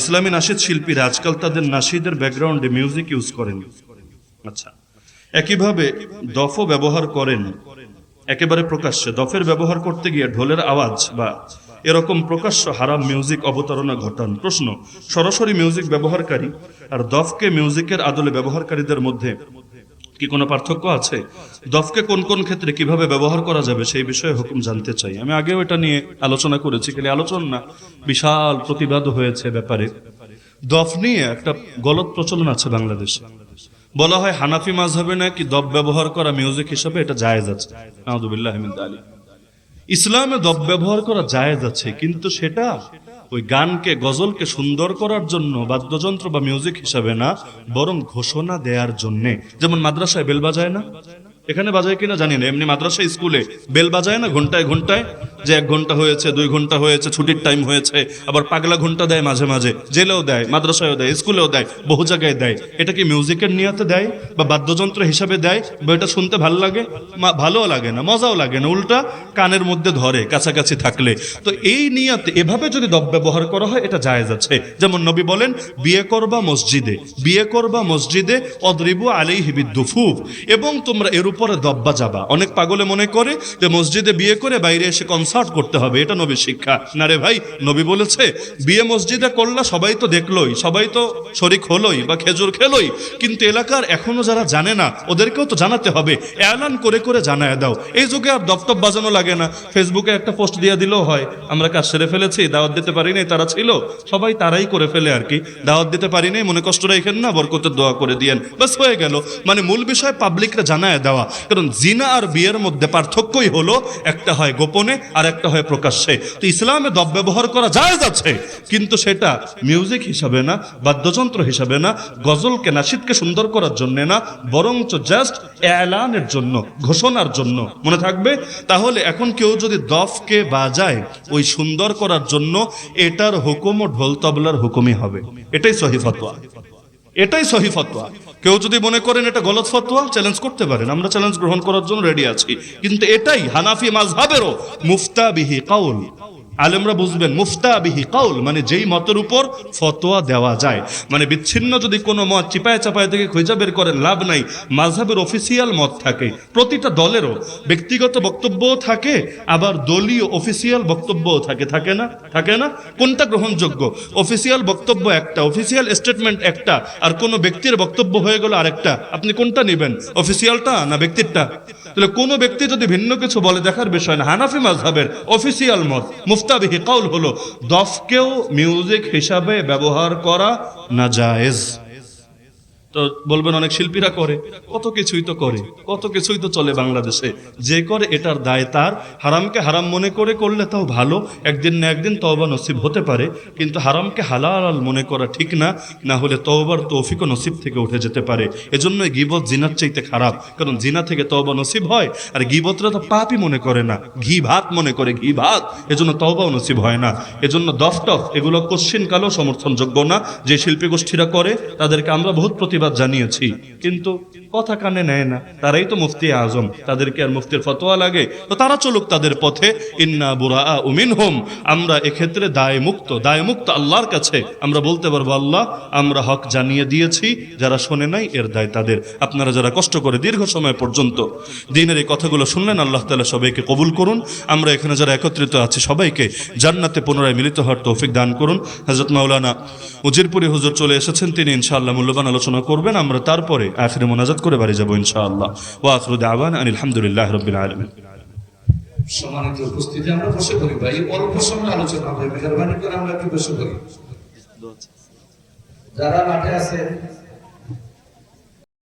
ইসলামী নাশিদ শিল্পীরা আজকাল তাদের নাশিদের ব্যাকগ্রাউন্ডে মিউজিক ইউজ করেন। আচ্ছা একইভাবে দফও ব্যবহার করেন। একেবারে প্রকাশ্যে, দফের ব্যবহার করতে গিয়ে ঢোলের আওয়াজ বা এরকম প্রকাশ্য হারাম মিউজিক অবতারণা ঘটান। প্রশ্ন, সরাসরি মিউজিক ব্যবহারকারী আর দফকে মিউজিকের আদলে ব্যবহারকারীদের মধ্যে কি কোনো পার্থক্য আছে? দফকে কোন কোন ক্ষেত্রে কীভাবে ব্যবহার করা যাবে সেই বিষয়ে হুকুম জানতে চাই। আমি আগেও এটা নিয়ে আলোচনা করেছি, খালি আলোচনা না, বিশাল প্রতিবাদ হয়েছে ব্যাপারে। দফ নিয়ে একটা গলত প্রচলন আছে বাংলাদেশে। বলা হয় হানাফি মাঝহাবে নাকি দফ ব্যবহার করা মিউজিক হিসাবে এটা জায়েজ আছে। আহমদুবিল্লাহ আহমেদ আলী ইসলামে দব ব্যবহার করা জায়েজ আছে, কিন্তু সেটা ওই গানকে, গজলকে সুন্দর করার জন্য বাদ্যযন্ত্র বা মিউজিক হিসাবে না, বরং ঘোষণা দেওয়ার জন্যে। যেমন মাদ্রাসায় বেল বাজায় না? এখানে বাজায় কিনা জানি না। এমনি মাদ্রাসা স্কুলে বেল বাজায় না, ঘন্টায় ঘন্টায়? যে এক ঘণ্টা হয়েছে, দুই ঘণ্টা হয়েছে, ছুটির টাইম হয়েছে, আবার পাগলা ঘণ্টা দেয় মাঝে মাঝে, জেলেও দেয়, মাদ্রাসায়ও দেয়, স্কুলেও দেয়, বহু জায়গায় দেয়। এটা কি মিউজিকের নিয়াতে দেয় বা বাদ্যযন্ত্র হিসাবে দেয়? বা এটা শুনতে ভালো লাগে? ভালোও লাগে না, মজাও লাগে না, উল্টা কানের মধ্যে ধরে, কাছাকাছি থাকলে। তো এই নিয়াতে এভাবে যদি দব ব্যবহার করা হয়, এটা জায়েজ আছে। যেমন নবী বলেন, বিয়ে করবা মসজিদে, বিয়ে করবা মসজিদে, অদ্রিবু আলাই হিবিদ দুফুফ এবং তোমরা এর উপরে দব্বা যাবা অনেক পাগলে মনে করে যে মসজিদে বিয়ে করে বাইরে এসে কনসার্ট করতে হবে, এটা নবীর শিক্ষা। না রে ভাই, নবী বলেছে, বিয়ে মসজিদে করলা সবাই তো দেখলোই, সবাই তো শরিক হলোই বা খেজুর খেলোই। কিন্তু এলাকার এখনও যারা জানে না, ওদেরকেও তো জানাতে হবে। এলান করে করে জানায় দাও। এই যুগে আর দপ্তব বাজানো লাগে না। ফেসবুকে একটা পোস্ট দিয়ে দিলেও হয়, আমরা কাজ সেরে ফেলেছি, দাওয়াত দিতে পারিনি তারা ছিল, সবাই তারাই করে ফেলে আর কি। দাওয়াত দিতে পারিনি মনে কষ্ট রেখেন না, বরকতের দোয়া করে দিয়েন। বাস হয়ে গেল। মানে মূল বিষয় পাবলিকরা জানায় দেওয়া। কারণ জিনা আর বিয়ের মধ্যে পার্থক্যই হলো, একটা হয় গোপনে আর একটা হয় প্রকাশ্যে। তো ইসলামে দব ব্যবহার করা যায় আছে, কিন্তু সেটা মিউজিক হিসাবে না, বাদ্যযন্ত্র হিসাবে না, গজলকে, নাসিদকে সুন্দর করার জন্যে না, বরঞ্চ জাস্ট এলানের জন্য, ঘোষণার জন্য। মনে থাকবে? তাহলে এখন কেউ যদি দফকে বাজায় ওই সুন্দর করার জন্য, এটার হুকুম ও ঢোল তবলার হুকুমই হবে। এটাই সহি ফতোয়া। এটাই সহি ফতোয়া। কেউ যদি মনে করেন এটা গলত ফতোয়া চ্যালেঞ্জ করতে পারেন। আমরা চ্যালেঞ্জ গ্রহণ করার জন্য রেডি আছি। কিন্তু এটাই হানাফি মাযহাবেরও মুফতাবিহি কাউল। আলেমরা বুঝবেন মুফতাবিহি কাউল মানে যেই মতের উপর ফতোয়া দেওয়া যায়। মানে বিচ্ছিন্ন যদি কোনো মত চিপায় চাপায় থেকে খুঁজে বের করেন, লাভ নাই। মাঝহাবের অফিসিয়াল মত থাকে, প্রতিটা দলেরও। ব্যক্তিগত বক্তব্যও থাকে, আবার দলীয় অফিসিয়াল বক্তব্যও থাকে। থাকে না? থাকে না? কোনটা গ্রহণযোগ্য? অফিসিয়াল বক্তব্য একটা অফিসিয়াল স্টেটমেন্ট একটা, আর কোনো ব্যক্তির বক্তব্য হয়ে গেল আরেকটা। আপনি কোনটা নেবেন? অফিসিয়ালটা না ব্যক্তিরটা? তাহলে কোনো ব্যক্তি যদি ভিন্ন কিছু বলে দেখার বিষয় না, হানাফি মাযহাবের অফিসিয়াল মত মুফতাবিহি কাউল হলো দফকেও মিউজিক হিসাবে ব্যবহার করা না জায়েজ। তো বলবেন অনেক শিল্পীরা করে। কত কিছুই তো করে। কত কিছুই তো চলে বাংলাদেশে। যে করে এটার দায় তার। হারামকে হারাম মনে করে করলে তাও ভালো। একদিন না একদিন তওবা নসিব হতে পারে। কিন্তু হারামকে হালাল মনে করা ঠিক না। না হলে তওবার তৌফিকও নসিব থেকে উঠে যেতে পারে। এজন্য গিবত জিনার চাইতে খারাপ। কারণ জিনা থেকে তওবা নসিব হয়। আর গিবতরা তো পাপই মনে করে না। ঘি ভাত মনে করে, ঘি ভাত। এজন্য তওবাও নসিব হয় না। এজন্য দফটফ এগুলো কোশ্চিন কালেও সমর্থনযোগ্য না। যে শিল্পী গোষ্ঠীরা করে, তাদেরকে আমরা বহুত প্রতিবাদ জানিয়েছি, কিন্তু কথা কানে নেয় না। তারাই তো মুফতি আজম। তাদেরকে আর মুফতির ফতোয়া লাগে। তো তারা চলুক তাদের পথে। ইন্না বুরা উমিন হোম আমরা এক্ষেত্রে দায় মুক্ত দায় মুক্ত আল্লাহর কাছে। আমরা বলতে পারব, আল্লাহ, আমরা হক জানিয়ে দিয়েছি। যারা শোনে নাই, এর দায় তাদের। আপনারা যারা কষ্ট করে দীর্ঘ সময় পর্যন্ত দিনের এই কথাগুলো শুনলেন, আল্লাহ তালা সবাইকে কবুল করুন। আমরা এখানে যারা একত্রিত আছি, সবাইকে জান্নাতে পুনরায় মিলিত হওয়ার তৌফিক দান করুন। হজরত মাওলানা উজিরপুরি হুজুর চলে এসেছেন। তিনি ইনশাআল্লাহ মূল্যবান আলোচনা করবেন, আমরা তারপরে আখিরে মোনাজাত করে বাড়ি যাব ইনশাআল্লাহ। ও আখরু দাওয়ান আলহামদুলিল্লাহ রবিল আলামিন। উপস্থিতি, আমরা বসে করি ভাই অল্প সময় আলোচনা মেহরবানি করে আমরা একটু বসে করি। যারা মাঠে আছেন